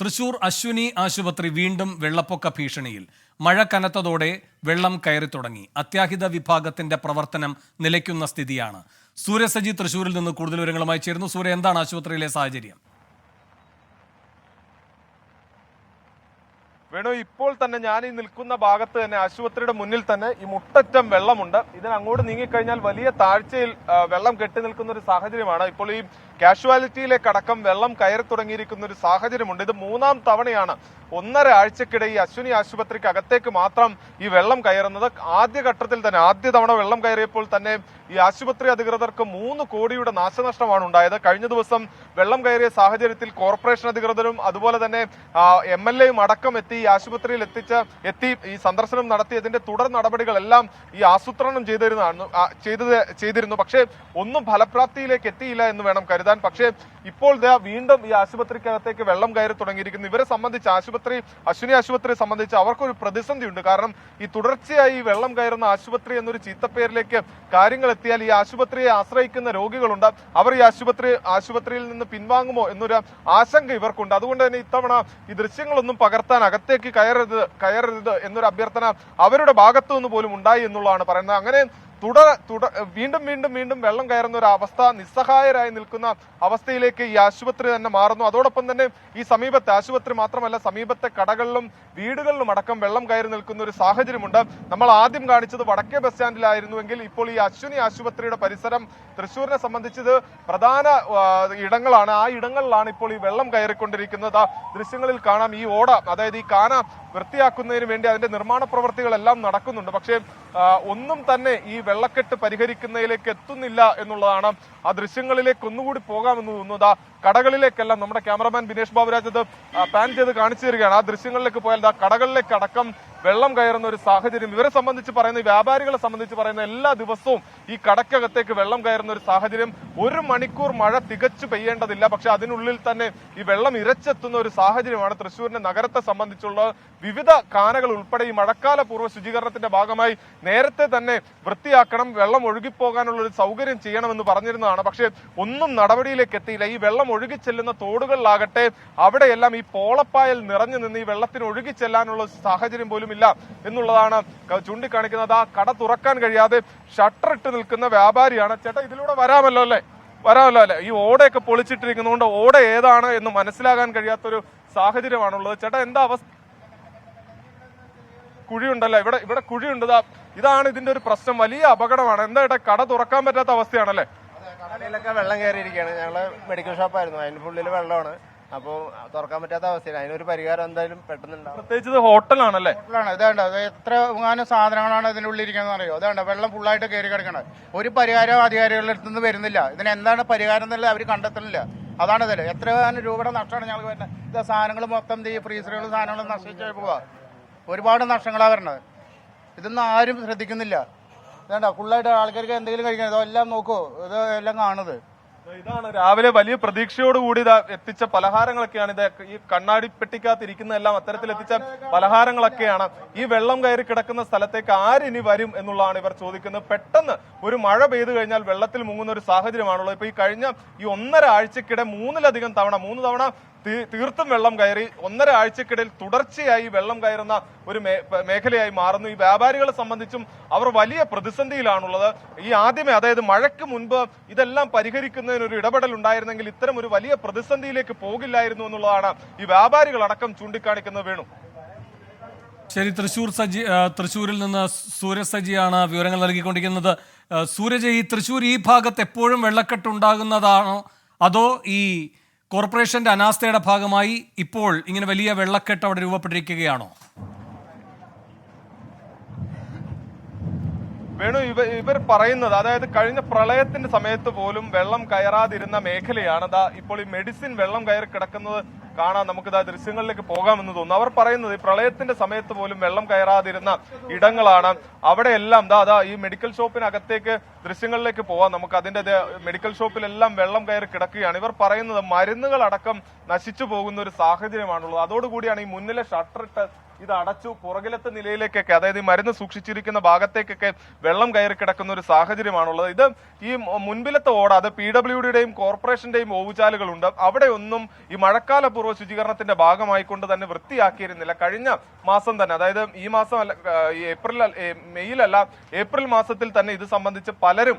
തൃശൂർ അശ്വിനി ആശുപത്രി വീണ്ടും വെള്ളപ്പൊക്ക ഭീഷണിയിൽ. മഴ കനത്തതോടെ വെള്ളം കയറി തുടങ്ങി. അത്യാഹിത വിഭാഗത്തിന്റെ പ്രവർത്തനം നിലയ്ക്കുന്ന സ്ഥിതിയാണ്. സൂര്യസജി തൃശൂരിൽ നിന്ന് കൂടുതൽ വിവരങ്ങളുമായി ചേരുന്നു. സൂര്യ എന്താണ് ആശുപത്രിയിലെ സാഹചര്യം? വേണു ഇപ്പോൾ തന്നെ ഞാൻ ഈ നിൽക്കുന്ന ഭാഗത്ത് തന്നെ ആശുപത്രിയുടെ മുന്നിൽ തന്നെ ഈ മുട്ടറ്റം വെള്ളമുണ്ട്. ഇതിന് അങ്ങോട്ട് നീങ്ങിക്കഴിഞ്ഞാൽ വലിയ താഴ്ചയിൽ വെള്ളം കെട്ടി നിൽക്കുന്ന ഒരു സാഹചര്യമാണ്. ഇപ്പോൾ ഈ കാഷ്വാലിറ്റിയിലേക്കടക്കം വെള്ളം കയറി തുടങ്ങിയിരിക്കുന്ന ഒരു സാഹചര്യമുണ്ട്. ഇത് മൂന്നാം തവണയാണ് ഒന്നര ആഴ്ചക്കിടെ ഈ അശ്വിനി ആശുപത്രിക്ക് അകത്തേക്ക് മാത്രം ഈ വെള്ളം കയറുന്നത്. ആദ്യഘട്ടത്തിൽ തന്നെ ആദ്യ തവണ വെള്ളം കയറിയപ്പോൾ തന്നെ ഈ ആശുപത്രി അധികൃതർക്ക് മൂന്ന് കോടിയുടെ നാശനഷ്ടമാണ് ഉണ്ടായത്. കഴിഞ്ഞ ദിവസം വെള്ളം കയറിയ സാഹചര്യത്തിൽ കോർപ്പറേഷൻ അധികൃതരും അതുപോലെ തന്നെ എം എൽ എയും അടക്കം എത്തി ഈ ആശുപത്രിയിൽ എത്തിച്ച എത്തി ഈ സന്ദർശനം നടത്തിയതിന്റെ തുടർ നടപടികളെല്ലാം ഈ ആസൂത്രണം ചെയ്തിരുന്നതാണ് ചെയ്തത് ചെയ്തിരുന്നു. പക്ഷേ ഒന്നും ഫലപ്രാപ്തിയിലേക്ക് എത്തിയില്ല എന്ന് വേണം കരുതാൻ. പക്ഷേ ഇപ്പോൾ വീണ്ടും ഈ ആശുപത്രിക്കകത്തേക്ക് വെള്ളം കയറി തുടങ്ങിയിരിക്കുന്നു. ഇവരെ സംബന്ധിച്ച് ആശുപത്രി അശ്വിനി ആശുപത്രിയെ സംബന്ധിച്ച് അവർക്കൊരു പ്രതിസന്ധി ഉണ്ട് കാരണം ഈ തുടർച്ചയായി വെള്ളം കയറുന്ന ആശുപത്രി എന്നൊരു ചീത്തപ്പേരിലേക്ക് കാര്യങ്ങൾ എത്തിയാൽ ഈ ആശുപത്രിയെ ആശ്രയിക്കുന്ന രോഗികളുണ്ട്. അവർ ഈ ആശുപത്രി ആശുപത്രിയിൽ നിന്ന് പിൻവാങ്ങുമോ എന്നൊരു ആശങ്ക ഇവർക്കുണ്ട്. അതുകൊണ്ട് തന്നെ ഇത്തവണ ഈ ദൃശ്യങ്ങളൊന്നും പകർത്താൻ അകത്തേക്ക് കയറരുത് കയറരുത് എന്നൊരു അഭ്യർത്ഥന അവരുടെ ഭാഗത്തു നിന്ന് പോലും ഉണ്ടായി എന്നുള്ളതാണ് പറയുന്നത്. അങ്ങനെ തുടർ തുട വീണ്ടും വീണ്ടും വീണ്ടും വെള്ളം കയറുന്ന ഒരു അവസ്ഥ നിസ്സഹായരായി നിൽക്കുന്ന അവസ്ഥയിലേക്ക് ഈ ആശുപത്രി തന്നെ മാറുന്നു. അതോടൊപ്പം തന്നെ ഈ സമീപത്തെ ആശുപത്രി മാത്രമല്ല സമീപത്തെ കടകളിലും വീടുകളിലും അടക്കം വെള്ളം കയറി നിൽക്കുന്ന ഒരു സാഹചര്യമുണ്ട്. നമ്മൾ ആദ്യം കാണിച്ചത് വടക്കേ ബസ് സ്റ്റാൻഡിലായിരുന്നുവെങ്കിൽ ഇപ്പോൾ ഈ അശ്വിനി ആശുപത്രിയുടെ പരിസരം തൃശ്ശൂരിനെ സംബന്ധിച്ചത് പ്രധാന ഇടങ്ങളാണ്. ആ ഇടങ്ങളിലാണ് ഇപ്പോൾ ഈ വെള്ളം കയറിക്കൊണ്ടിരിക്കുന്നത്. ദൃശ്യങ്ങളിൽ കാണാം ഈ ഓട അതായത് ഈ കാന വൃത്തിയാക്കുന്നതിന് വേണ്ടി അതിന്റെ നിർമ്മാണ പ്രവർത്തികളെല്ലാം നടക്കുന്നുണ്ട്. പക്ഷേ ഒന്നും തന്നെ ഈ വെള്ളക്കെട്ട് പരിഹരിക്കുന്നതിലേക്ക് എത്തുന്നില്ല എന്നുള്ളതാണ് ആ ദൃശ്യങ്ങളിലേക്ക് ഒന്നുകൂടി പോകാമെന്ന് തോന്നുന്നു. കടകളിലേക്കെല്ലാം നമ്മുടെ ക്യാമറമാൻ ബിനേഷ് ബാബുരാജ് അത് പാൻ ചെയ്ത് കാണിച്ചു തരികയാണ്. ആ ദൃശ്യങ്ങളിലേക്ക് പോയാൽ ആ കടകളിലേക്ക് അടക്കം വെള്ളം കയറുന്ന ഒരു സാഹചര്യം ഇവരെ സംബന്ധിച്ച് പറയുന്ന വ്യാപാരികളെ സംബന്ധിച്ച് പറയുന്ന എല്ലാ ദിവസവും ഈ കടക്കകത്തേക്ക് വെള്ളം കയറുന്ന ഒരു സാഹചര്യം. ഒരു മണിക്കൂർ മഴ തികച്ചു പെയ്യേണ്ടതില്ല പക്ഷെ അതിനുള്ളിൽ തന്നെ ഈ വെള്ളം ഇരച്ചെത്തുന്ന ഒരു സാഹചര്യമാണ് തൃശ്ശൂരിന്റെ നഗരത്തെ സംബന്ധിച്ചുള്ള വിവിധ കാനകൾ ഉൾപ്പെടെ ഈ മഴക്കാല പൂർവ ശുചീകരണത്തിന്റെ ഭാഗമായി നേരത്തെ തന്നെ വൃത്തിയാക്കണം വെള്ളം ഒഴുകിപ്പോകാനുള്ള ഒരു സൗകര്യം ചെയ്യണമെന്ന് പറഞ്ഞിരുന്നതാണ്. പക്ഷേ ഒന്നും നടപടിയിലേക്ക് എത്തിയില്ല. ഈ വെള്ളം ഒഴുകിച്ചെല്ലുന്ന തോടുകളിലാകട്ടെ അവിടെയെല്ലാം ഈ പോളപ്പായൽ നിറഞ്ഞു നിന്ന് ഈ വെള്ളത്തിന് ഒഴുകിച്ചെല്ലാനുള്ള സാഹചര്യം പോലും ഇല്ല എന്നുള്ളതാണ് ചൂണ്ടിക്കാണിക്കുന്നത്. ആ കട തുറക്കാൻ കഴിയാതെ ഷട്ടർ ഇട്ട് നിൽക്കുന്ന വ്യാപാരിയാണ്. ചേട്ടാ ഇതിലൂടെ വരാമല്ലോ അല്ലേ? വരാമല്ലോ അല്ലേ? ഈ ഓടയൊക്കെ പൊളിച്ചിട്ടിരിക്കുന്നതുകൊണ്ട് ഓട ഏതാണ് എന്ന് മനസ്സിലാകാൻ കഴിയാത്തൊരു സാഹചര്യമാണുള്ളത്. ചേട്ടാ എന്താ അവസ്ഥ? കുഴിയുണ്ടല്ലോ? ഇവിടെ ഇവിടെ കുഴിയുണ്ട്. ഇതാണ് ഇതിന്റെ ഒരു പ്രശ്നം. വലിയ അപകടമാണ്. എന്താ കട തുറക്കാൻ പറ്റാത്ത അവസ്ഥയാണല്ലേ? കടയിലൊക്കെ വെള്ളം കയറിയിരിക്കുകയാണ്. ഞങ്ങൾ മെഡിക്കൽ ഷോപ്പായിരുന്നു അതിന്റെ ഫുള്ളിൽ വെള്ളമാണ്. അപ്പോൾ തുറക്കാൻ പറ്റാത്ത അവസ്ഥയാണ് അതിനൊരു പരിഹാരം എന്തായാലും പെട്ടെന്ന് പ്രത്യേകിച്ച് ഇത് ഹോട്ടലാണല്ലേ? ഹോട്ടലാണ്. ഇതാണ്ട് അത് എത്ര ഉങ്ങാനും സാധനങ്ങളാണ് ഇതിന്റെ ഉള്ളിൽ ഇരിക്കുന്നത് അറിയോ അതാണ്ട് വെള്ളം ഫുള്ളായിട്ട് കയറി കിടക്കണത്. ഒരു പരിഹാരം അധികാരികളുടെ അടുത്ത് നിന്ന് വരുന്നില്ല. ഇതിന് എന്താണ് പരിഹാരം എന്നുള്ളത് അവർ കണ്ടെത്തുന്നില്ല. അതാണ് ഇതിൽ എത്ര രൂപയുടെ നഷ്ടമാണ് ഞങ്ങൾക്ക് വരുന്നത്. ഇത് സാധനങ്ങൾ മൊത്തം ഈ ഫ്രീസറുകളും സാധനങ്ങളും നശിച്ചു പോവുക ഒരുപാട് നഷ്ടങ്ങളാണ് വരുന്നത് ഇതൊന്നും ആരും ശ്രദ്ധിക്കുന്നില്ല. ഇതാണ്ട ഫുള്ളായിട്ട് ആൾക്കാർക്ക് എന്തെങ്കിലും കഴിക്കണം. ഇതെല്ലാം നോക്കൂ. ഇത് എല്ലാം കാണുന്നത്. ഇതാണ്. രാവിലെ വലിയ പ്രതീക്ഷയോടുകൂടി ഇത് എത്തിച്ച പലഹാരങ്ങളൊക്കെയാണ്. ഇത് ഈ കണ്ണാടി പെട്ടിക്കകത്ത് ഇരിക്കുന്നതെല്ലാം അത്തരത്തിൽ എത്തിച്ച പലഹാരങ്ങളൊക്കെയാണ്. ഈ വെള്ളം കയറി കിടക്കുന്ന സ്ഥലത്തേക്ക് ആരിനി വരും എന്നുള്ളതാണ് ഇവർ ചോദിക്കുന്നത്. പെട്ടെന്ന് ഒരു മഴ പെയ്തു കഴിഞ്ഞാൽ വെള്ളത്തിൽ മുങ്ങുന്ന ഒരു സാഹചര്യമാണുള്ളത്. ഇപ്പൊ ഈ കഴിഞ്ഞ ഈ ഒന്നര ആഴ്ചക്കിടെ മൂന്നിലധികം തവണ മൂന്ന് തവണ തീർത്തും വെള്ളം കയറി ഒന്നര ആഴ്ചക്കിടയിൽ തുടർച്ചയായി വെള്ളം കയറുന്ന ഒരു മേഖലയായി മാറുന്നു. ഈ വ്യാപാരികളെ സംബന്ധിച്ചും അവർ വലിയ പ്രതിസന്ധിയിലാണുള്ളത്. ഈ ആദ്യമേ അതായത് മഴയ്ക്ക് മുൻപ് ഇതെല്ലാം പരിഹരിക്കുന്നതിന് ഒരു ഇടപെടൽ ഉണ്ടായിരുന്നെങ്കിൽ ഇത്തരം ഒരു വലിയ പ്രതിസന്ധിയിലേക്ക് പോകില്ലായിരുന്നു എന്നുള്ളതാണ് ഈ വ്യാപാരികളടക്കം ചൂണ്ടിക്കാണിക്കുന്നത് വേണു. ശരി തൃശൂർ സജി തൃശൂരിൽ നിന്ന് സൂരജ് സജിയാണ് വിവരങ്ങൾ നൽകിക്കൊണ്ടിരിക്കുന്നത്. സൂരജ് ഈ തൃശൂർ ഈ ഭാഗത്ത് എപ്പോഴും വെള്ളക്കെട്ട് ഉണ്ടാകുന്നതാണോ? അതോ ഈ കോർപ്പറേഷന്റെ അനാസ്ഥയുടെ ഭാഗമായി ഇപ്പോൾ ഇങ്ങനെ വലിയ വെള്ളക്കെട്ട് അവിടെ രൂപപ്പെട്ടിരിക്കുകയാണോ? വേണു ഇവ ഇവർ പറയുന്നത് അതായത് കഴിഞ്ഞ പ്രളയത്തിന്റെ സമയത്ത് പോലും വെള്ളം കയറാതിരുന്ന മേഖലയാണ്. ദാ ഇപ്പോൾ ഈ മെഡിസിൻ വെള്ളം കയറി കിടക്കുന്നത് കാണാൻ നമുക്ക് ഇതാ ദൃശ്യങ്ങളിലേക്ക് പോകാമെന്ന് തോന്നുന്നു. അവർ പറയുന്നത് ഈ പ്രളയത്തിന്റെ സമയത്ത് പോലും വെള്ളം കയറാതിരുന്ന ഇടങ്ങളാണ്. അവിടെയെല്ലാം ദാ ദാ ഈ മെഡിക്കൽ ഷോപ്പിനകത്തേക്ക് ദൃശ്യങ്ങളിലേക്ക് പോവാം. നമുക്ക് അതിന്റെ മെഡിക്കൽ ഷോപ്പിലെല്ലാം വെള്ളം കയറി കിടക്കുകയാണ്. ഇവർ പറയുന്നത് മരുന്നുകൾ അടക്കം നശിച്ചു പോകുന്ന ഒരു സാഹചര്യമാണുള്ളത്. അതോടുകൂടിയാണ് ഈ മുന്നിലെ ഷട്ടർ ഇട്ട് ഇത് അടച്ചു പുറകിലത്തെ നിലയിലേക്കൊക്കെ അതായത് ഈ മരുന്ന് സൂക്ഷിച്ചിരിക്കുന്ന ഭാഗത്തേക്കൊക്കെ വെള്ളം കയറി കിടക്കുന്ന ഒരു സാഹചര്യമാണുള്ളത്. ഇത് ഈ മുൻപിലത്തെ ഓട അത് പി ഡബ്ല്യു ഡിയുടെയും കോർപ്പറേഷന്റെയും ഓവുചാലുകളുണ്ട്. അവിടെ ഒന്നും ഈ മഴക്കാല പൂർവ ശുചീകരണത്തിന്റെ ഭാഗമായിക്കൊണ്ട് തന്നെ വൃത്തിയാക്കിയിരുന്നില്ല. കഴിഞ്ഞ മാസം തന്നെ അതായത് ഈ മാസം അല്ല ഏപ്രിൽ മെയ്യിലല്ല ഏപ്രിൽ മാസത്തിൽ തന്നെ ഇത് സംബന്ധിച്ച് പലരും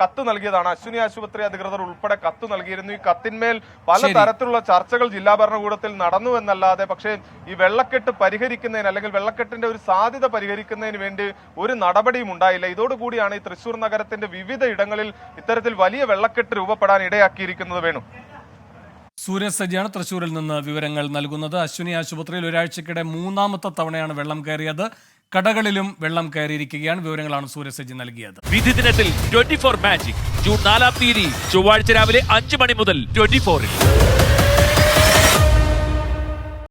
കത്ത് നൽകിയതാണ്. അശ്വിനി ആശുപത്രി അധികൃതർ ഉൾപ്പെടെ കത്ത് നൽകിയിരുന്നു. ഈ കത്തിന്മേൽ പല തരത്തിലുള്ള ചർച്ചകൾ ജില്ലാ ഭരണകൂടത്തിൽ നടന്നു എന്നല്ലാതെ പക്ഷേ ഈ വെള്ളക്കെട്ട് പരിഹരിക്കുന്നതിന് അല്ലെങ്കിൽ വെള്ളക്കെട്ടിന്റെ ഒരു സാധ്യത പരിഹരിക്കുന്നതിന് വേണ്ടി ഒരു നടപടിയും ഉണ്ടായില്ല. ഇതോടുകൂടിയാണ് ഈ തൃശൂർ നഗരത്തിന്റെ വിവിധ ഇടങ്ങളിൽ ഇത്തരത്തിൽ വലിയ വെള്ളക്കെട്ട് രൂപപ്പെടാൻ ഇടയാക്കിയിരിക്കുന്നത് വേണു. സൂരജ് സജിയാണ് തൃശൂരിൽ നിന്ന് വിവരങ്ങൾ നൽകുന്നത്. അശ്വിനി ആശുപത്രിയിൽ ഒരാഴ്ചക്കിടെ മൂന്നാമത്തെ തവണയാണ് വെള്ളം കയറിയത്. കടകളിലും വെള്ളം കയറിയിരിക്കുകയാണ്. വിവരങ്ങളാണ് സൂരജ് സജി നൽകിയത്. വിധി ദിനത്തിൽ ട്വന്റി ഫോർ മാജിക് ജൂൺ നാലാം തീയതി ചൊവ്വാഴ്ച രാവിലെ അഞ്ച് മണി മുതൽ ട്വന്റി ഫോറിൽ